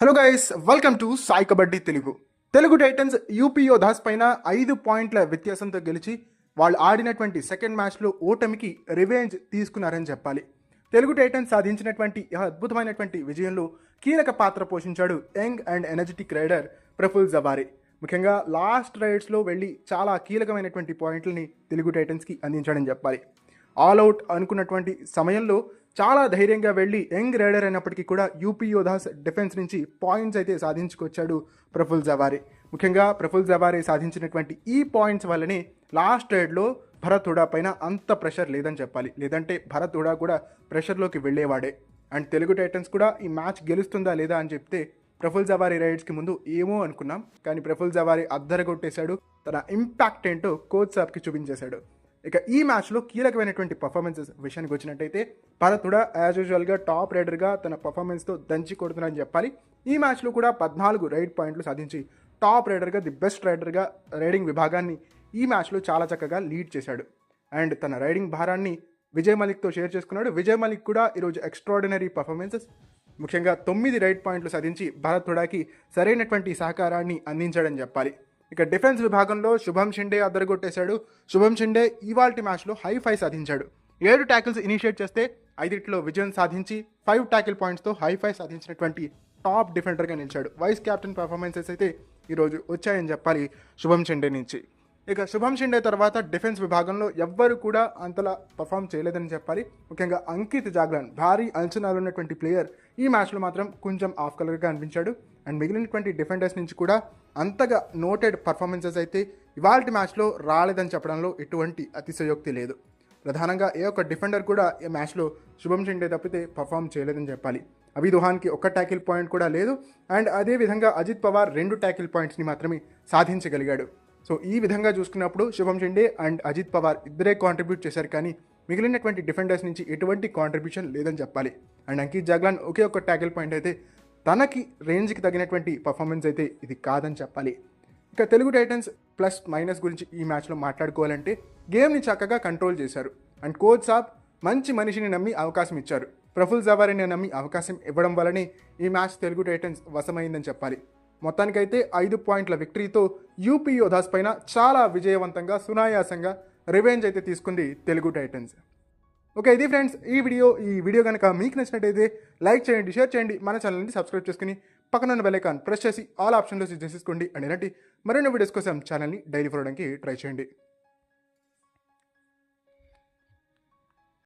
Hello guys welcome to Sai kabaddi Telugu Telugu Titans UP Yoddhas పైన ఐదు పాయింట్ల వ్యత్యాసంతో గెలిచి వాళ్ళు ఆడినటువంటి సెకండ్ మ్యాచ్లో ఓటమికి రివెంజ్ తీసుకున్నారని చెప్పాలి. తెలుగు టైటన్స్ సాధించినటువంటి అద్భుతమైనటువంటి విజయంలో కీలక పాత్ర పోషించాడు young and energetic raider Praful Jawari. ముఖ్యంగా లాస్ట్ రైడ్స్లో వెళ్ళి చాలా కీలకమైనటువంటి పాయింట్లని తెలుగు టైటన్స్కి అందించాడని చెప్పాలి. ఆల్ అవుట్ అనుకున్నటువంటి సమయంలో చాలా ధైర్యంగా వెళ్ళి యంగ్ రైడర్ అయినప్పటికీ కూడా యూపీ యోధాస్ డిఫెన్స్ నుంచి పాయింట్స్ అయితే సాధించుకొచ్చాడు ప్రఫుల్ జవారి. ముఖ్యంగా ప్రఫుల్ జవారి సాధించినటువంటి ఈ పాయింట్స్ వల్లనే లాస్ట్ రైడ్లో భరత్ హుడా పైన అంత ప్రెషర్ లేదని చెప్పాలి. లేదంటే భరత్ హుడా కూడా ప్రెషర్లోకి వెళ్ళేవాడే. అండ్ తెలుగు టైటన్స్ కూడా ఈ మ్యాచ్ గెలుస్తుందా లేదా అని చెప్తే ప్రఫుల్ జవారి రైడ్స్కి ముందు ఏమో అనుకున్నాం. కానీ ప్రఫుల్ జవారీ అద్దరగొట్టేశాడు. తన ఇంపాక్ట్ ఏంటో కోచ్ సాబ్కి చూపించేశాడు. ఇక ఈ మ్యాచ్లో కీలకమైనటువంటి పర్ఫార్మెన్సెస్ విషయానికి వచ్చినట్టయితే భరతుడా కూడా యాజ్ యూజువల్గా టాప్ రైడర్గా తన పర్ఫార్మెన్స్తో దంచి కొడుతున్నారని చెప్పాలి. ఈ మ్యాచ్లో కూడా పద్నాలుగు రైడ్ పాయింట్లు సాధించి టాప్ రైడర్గా ది బెస్ట్ రైడర్గా రైడింగ్ విభాగాన్ని ఈ మ్యాచ్లో చాలా చక్కగా లీడ్ చేశాడు. అండ్ తన రైడింగ్ భారాన్ని విజయ్ మలిక్తో షేర్ చేసుకున్నాడు. విజయ్ మలిక్ కూడా ఈరోజు ఎక్స్ట్రాడినరీ పర్ఫార్మెన్సెస్ ముఖ్యంగా తొమ్మిది రైడ్ పాయింట్లు సాధించి భరత్ హుడాకి సరైనటువంటి సహకారాన్ని అందించాడని చెప్పాలి. ఇక డిఫెన్స్ విభాగంలో శుభం షిండే అద్దరగొట్టేశాడు. శుభం షిండే ఇవాల్టి మ్యాచ్లో హై ఫై సాధించాడు. ఏడు ట్యాకిల్స్ ఇనిషియేట్ చేస్తే ఐదింటిలో విజయం సాధించి ఫైవ్ ట్యాకిల్ పాయింట్స్తో హై ఫై సాధించినటువంటి టాప్ డిఫెండర్గా నిలిచాడు. వైస్ కెప్టెన్ పర్ఫార్మెన్సెస్ అయితే ఈరోజు వచ్చాయని చెప్పాలి శుభం షిండే నుంచి. ఇక శుభం షిండే తర్వాత డిఫెన్స్ విభాగంలో ఎవ్వరు కూడా అంతలా పర్ఫామ్ చేయలేదని చెప్పాలి. ముఖ్యంగా అంకిత్ జాగ్లాన్ భారీ అంచనాలు ఉన్నటువంటి ప్లేయర్. ఈ మ్యాచ్లో మాత్రం కొంచెం ఆఫ్ కలర్గా అనిపించాడు అండ్ మిగిలినటువంటి డిఫెండర్స్ నుంచి కూడా అంతగా నోటెడ్ పర్ఫార్మెన్సెస్ అయితే ఇవాల్టి మ్యాచ్లో రాలేదని చెప్పడంలో ఎటువంటి అతిశయోక్తి లేదు. ప్రధానంగా ఏ ఒక్క డిఫెండర్ కూడా ఈ మ్యాచ్లో శుభం షిండే తప్పితే పర్ఫామ్ చేయలేదని చెప్పాలి. అభి దుహాన్కి ఒక్క ట్యాకిల్ పాయింట్ కూడా లేదు. అండ్ అదేవిధంగా అజిత్ పవార్ రెండు ట్యాకిల్ పాయింట్స్ని మాత్రమే సాధించగలిగాడు. సో ఈ విధంగా చూసుకున్నప్పుడు శుభం షిండే అండ్ అజిత్ పవార్ ఇద్దరే కాంట్రిబ్యూట్ చేశారు కానీ మిగిలినటువంటి డిఫెండర్స్ నుంచి ఎటువంటి కాంట్రిబ్యూషన్ లేదని చెప్పాలి. అండ్ అంకిత్ జాగ్లాన్ ఒకే ఒక్క ట్యాకిల్ పాయింట్ అయితే తనకి రేంజ్కి తగినటువంటి పర్ఫార్మెన్స్ అయితే ఇది కాదని చెప్పాలి. ఇక తెలుగు టైటన్స్ ప్లస్ మైనస్ గురించి ఈ మ్యాచ్లో మాట్లాడుకోవాలంటే గేమ్ని చక్కగా కంట్రోల్ చేశారు. అండ్ కోచ్ సాబ్ మంచి మనిషిని నమ్మి అవకాశం ఇచ్చారు. ప్రఫుల్ జవారిని నమ్మి అవకాశం ఇవ్వడం వల్లనే ఈ మ్యాచ్ తెలుగు టైటన్స్ వశమైందని చెప్పాలి. మొత్తానికైతే ఐదు పాయింట్ల విక్టరీతో యూపీ యోధాస్ పైన చాలా విజయవంతంగా సునాయాసంగా రివెంజ్ అయితే తీసుకుంది తెలుగు టైటన్స్ ఓకే ఇది ఫ్రెండ్స్ ఈ వీడియో ఈ వీడియో కనుక మీకు నచ్చినట్టయితే లైక్ చేయండి షేర్ చేయండి మన ఛానల్ని సబ్స్క్రైబ్ చేసుకుని పక్కన ఉన్న బెల్ ప్రెస్ చేసి ఆల్ ఆప్షన్లో చేసేసుకోండి. అండ్ ఇలాంటి మరిన్ని వీడియోస్ కోసం ఛానల్ని డైలీ ఫోడడానికి ట్రై చేయండి.